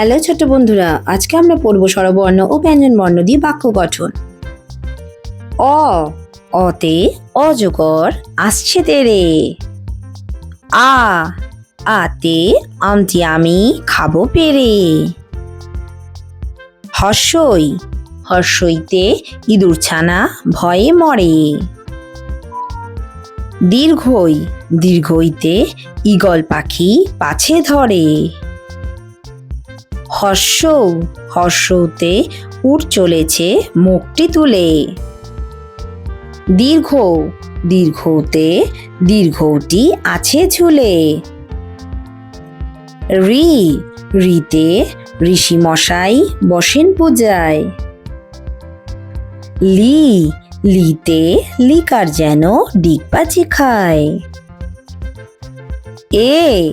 Hello ছোট বন্ধুরা, আজকে আমরা পড়ব স্বরবর্ণ ও ব্যঞ্জন বর্ণ দিয়ে বাক্য গঠন। অ, অতে অজগর আসছে তেরে। আ, আতে আমটি আমি খাব পেরে। হর্ষই, হর্ষইতে ইঁদুর ছানা ভয়ে মরে। দীর্ঘই, দীর্ঘইতে ঈগল পাখি পাছে ধরে। হর্ষ, হর্ষতে উঠ চলেছে মুখটি তুলে। দীর্ঘ, দীর্ঘতে দীর্ঘটি আছে ঝুলে। রি, রিতে ঋষি মশাই বসেন পূজায়। লি, লিতে লিকার যেন ডিগবাজি খায়। এ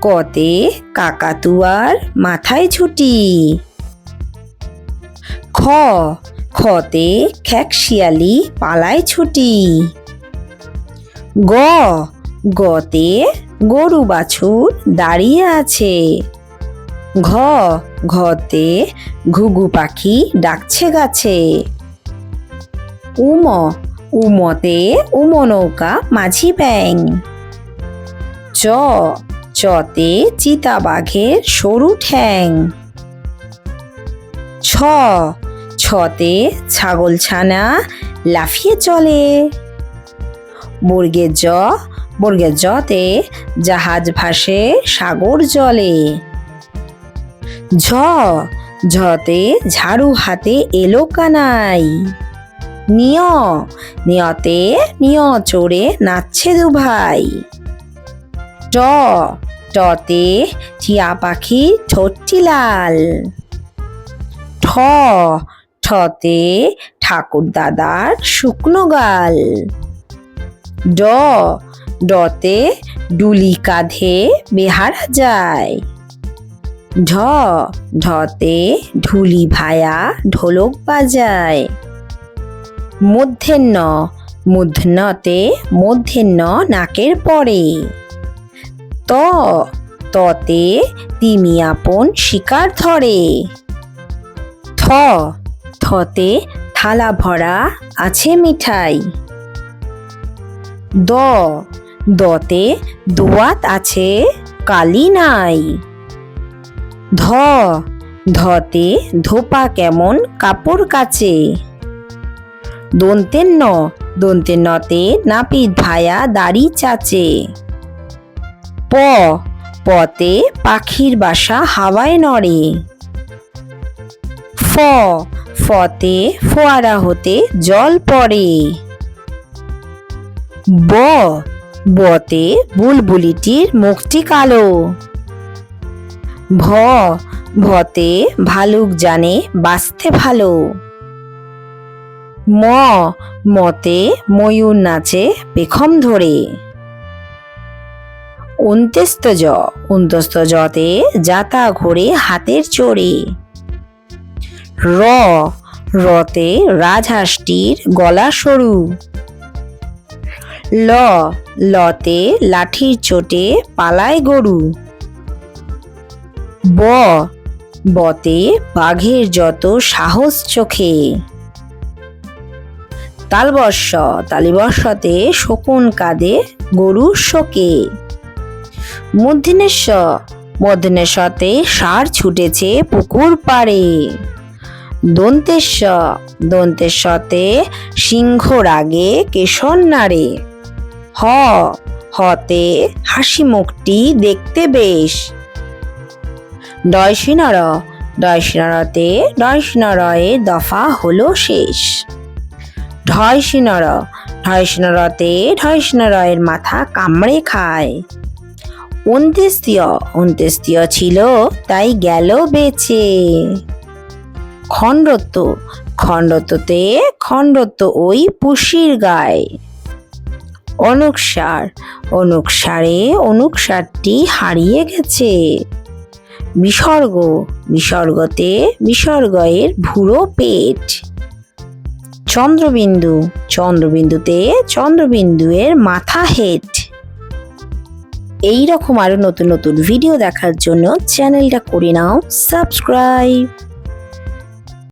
কতে কাকাতুয়ার মাথায় ছুটি। খ, খতে খ্যাকশিয়ালি পালায় ছুটি। গ, গতে গরু বাছুর দাঁড়িয়ে আছে। ঘ, ঘতে ঘুঘু পাখি ডাকছে গাছে। উম, উমতে উম নৌকা মাঝি ব্যাং চ চতে চিতাবাঘের সরু ঠ্যাং। ছ, ছতে ছাগল ছানা লাফিয়ে চলে। বর্গের জ, বর্গের জতে জাহাজ ভাসে সাগর জলে। ঝ, ঝতে ঝাড়ু হাতে এলো কানাই। নিয় নিয়তে নিয় চড়ে নাচছে দু ভাই ট টতে টিয়া পাখি ঠোঁটটি লাল। ঠ, ঠতে ঠাকুর দাদার শুকনো গাল। ড, ডতে ডুলি কাঁধে বেহারা যায়। ঢ ঢতে ঢুলি ভায়া ঢোলক বাজায়। মধ্যাহ্ন মূর্ধন্যতে মধ্যাহ্ন নাকের পরে। ত, ততে তিমি আপন শিকার ধরে। থ, থতে থালা ভরা আছে মিঠাই। দ, দতে দোয়াত আছে কালি নাই। ধ, ধতে ধোপা কেমন কাপড় কাচে। দন্তের ন দন্তের নতে নাপিত ভায়া দাড়ি চাচে। প। পতে পাখির বাসা হাওয়ায় নড়ে। ফ। ফতে ফোয়ারা হতে জল পড়ে। ব। বতে বুলবুলিটির মুখটি কালো। ভ। ভতে ভালুক জানে বাঁচতে ভালো। ম। মতে ময়ূর নাচে পেখম ধরে। অন্ত্যস্ত জ জতে যাতা ঘোরে হাতের চড়ে। র, রতে রাজহাঁসটির গলা সরু। ল, লতে লাঠির চোটে পালায় গরু। ব, বতে বাঘের যত সাহস চোখে। তালবর্ষ, তালিবর্ষতে শকুন কাঁদে গরুর শোকে। মধ্যিনেশ মধ্যিনেশতে সার ছুটেছে পুকুর পাড়ে। দন্তেশ দন্তেশতে সিংহ রাগে কেশর নাড়ে। হ। হতে হাসি মুখটি দেখতে বেশ। ডয়সিনর ডয়সিনরতে ডয়সিনরয়ে দফা হলো শেষ। ঢয়সিনর ঢয়সিনরতে ঢয়সিনরয়ের মাথা কামড়ে খায়। অন্ত্যেস্তীয় অন্ত্যেস্তীয় ছিল, তাই গেল বেঁচে। খণ্ডত্ব, খণ্ডত্বতে খণ্ডত্ব ওই পুষির গায়ে। অনুকসার, অনুকসারে অনুকসারটি হারিয়ে গেছে। বিসর্গ, বিসর্গতে বিসর্গয়ের ভুরো পেট। চন্দ্রবিন্দু, চন্দ্রবিন্দুতে চন্দ্রবিন্দুয়ের মাথা হেড এই রকম আরও নতুন নতুন ভিডিও দেখার জন্য চ্যানেলটা করে নাও সাবস্ক্রাইব